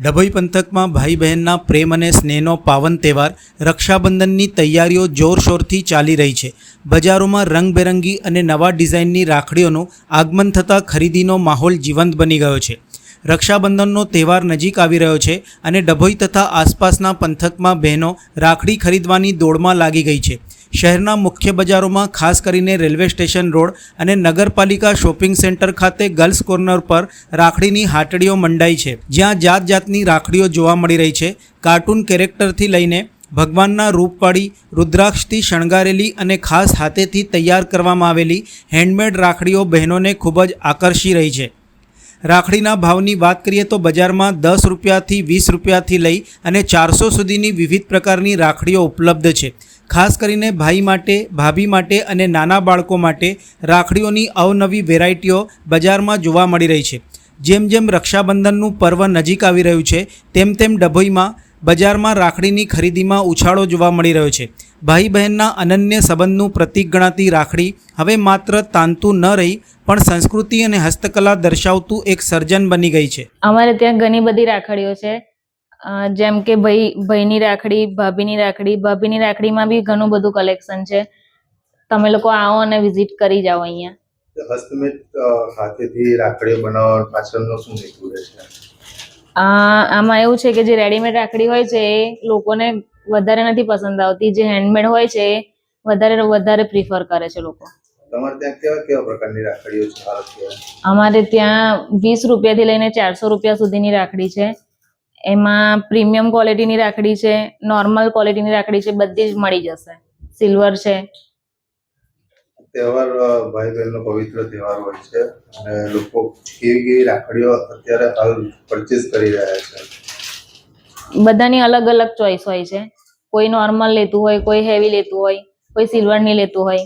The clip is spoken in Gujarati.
ડભોઈ પંથકમાં ભાઈ બહેનના પ્રેમ અને સ્નેહનો પાવન તહેવાર રક્ષાબંધનની તૈયારીઓ જોરશોરથી ચાલી રહી છે. બજારોમાં રંગબેરંગી અને નવા ડિઝાઇનની રાખડીઓનું આગમન થતાં ખરીદીનો માહોલ જીવંત બની ગયો છે. રક્ષાબંધનનો તહેવાર નજીક આવી રહ્યો છે અને ડભોઈ તથા આસપાસના પંથકમાં બહેનો રાખડી ખરીદવાની દોડમાં લાગી ગઈ છે. શહેરના મુખ્ય બજારોમાં, ખાસ કરીને રેલવે સ્ટેશન રોડ અને નગરપાલિકા શોપિંગ સેન્ટર ખાતે ગર્લ્સ કોર્નર પર રાખડીની હાટડીઓ મંડાઈ છે, જ્યાં જાત જાતની રાખડીઓ જોવા મળી રહી છે. કાર્ટૂન કેરેક્ટરથી લઈને ભગવાનના રૂપવાળી, રુદ્રાક્ષથી શણગારેલી અને ખાસ હાથેથી તૈયાર કરવામાં આવેલી હેન્ડમેડ રાખડીઓ બહેનોને ખૂબ જ આકર્ષી રહી છે. રાખડીના ભાવની વાત કરીએ તો બજારમાં દસ રૂપિયાથી વીસ રૂપિયાથી લઈ અને ચારસો સુધીની વિવિધ પ્રકારની રાખડીઓ ઉપલબ્ધ છે. ખાસ કરીને ભાઈ માટે, ભાભી માટે અને નાના બાળકો માટે રાખડીઓની અવનવી વેરાયટીઓ બજારમાં જોવા મળી રહી છે. જેમ જેમ રક્ષાબંધનનું પર્વ નજીક આવી રહ્યું છે, તેમ તેમ ડભોઈમાં, બજારમાં રાખડીની ખરીદીમાં ઉછાળો જોવા મળી રહ્યો છે. ભાઈ બહેનના અનન્ય સંબંધનું પ્રતીક ગણાતી રાખડી હવે માત્ર તાંતું ન રહી, પણ સંસ્કૃતિ અને હસ્તકલા દર્શાવતું એક સર્જન બની ગઈ છે. અમારે ત્યાં ઘણી બધી રાખડીઓ છે. જેમ કે ભાઈ ભાઈની રાખડી ભાભીની રાખડી ભાભીની રાખડીમાં બી ઘણું બધું કલેક્શન છે. તમે લોકો આવો અને વિઝિટ કરી જાઓ અહીંયા. હસ્તમેટ અ, હાથેથી રાખડીઓ બનાવવા પાછળનો શું હેતુ છે? આમાં એવું છે કે જે રેડીમેડ રાખડી હોય છે એ લોકોને વધારે નથી પસંદ આવતી. જે હેન્ડમેડ હોય છે એ વધારે વધારે પ્રિફર કરે છે લોકો. તમારે ત્યાં કેવા કેવા પ્રકારની રાખડીઓ છે? અમારે ત્યાં વીસ રૂપિયાથી લઈને ચારસો રૂપિયા સુધીની રાખડી છે. એમાં પ્રીમિયમ ક્વોલિટીની રાખડી છે નોર્મલ ક્વોલિટીની રાખડી છે બધી જ મળી જશે. સિલ્વર છે. તહેવાર ભાઈ બહેનનો પવિત્ર તહેવાર હોય છે અને લોકો કેવી કેવી રાખડીઓ અત્યારે હાલ પરચેસ કરી રહ્યા છે. બધાની અલગ અલગ ચોઈસ હોય છે. કોઈ નોર્મલ લેતું હોય કોઈ હેવી લેતું હોય કોઈ સિલ્વરની લેતું હોય.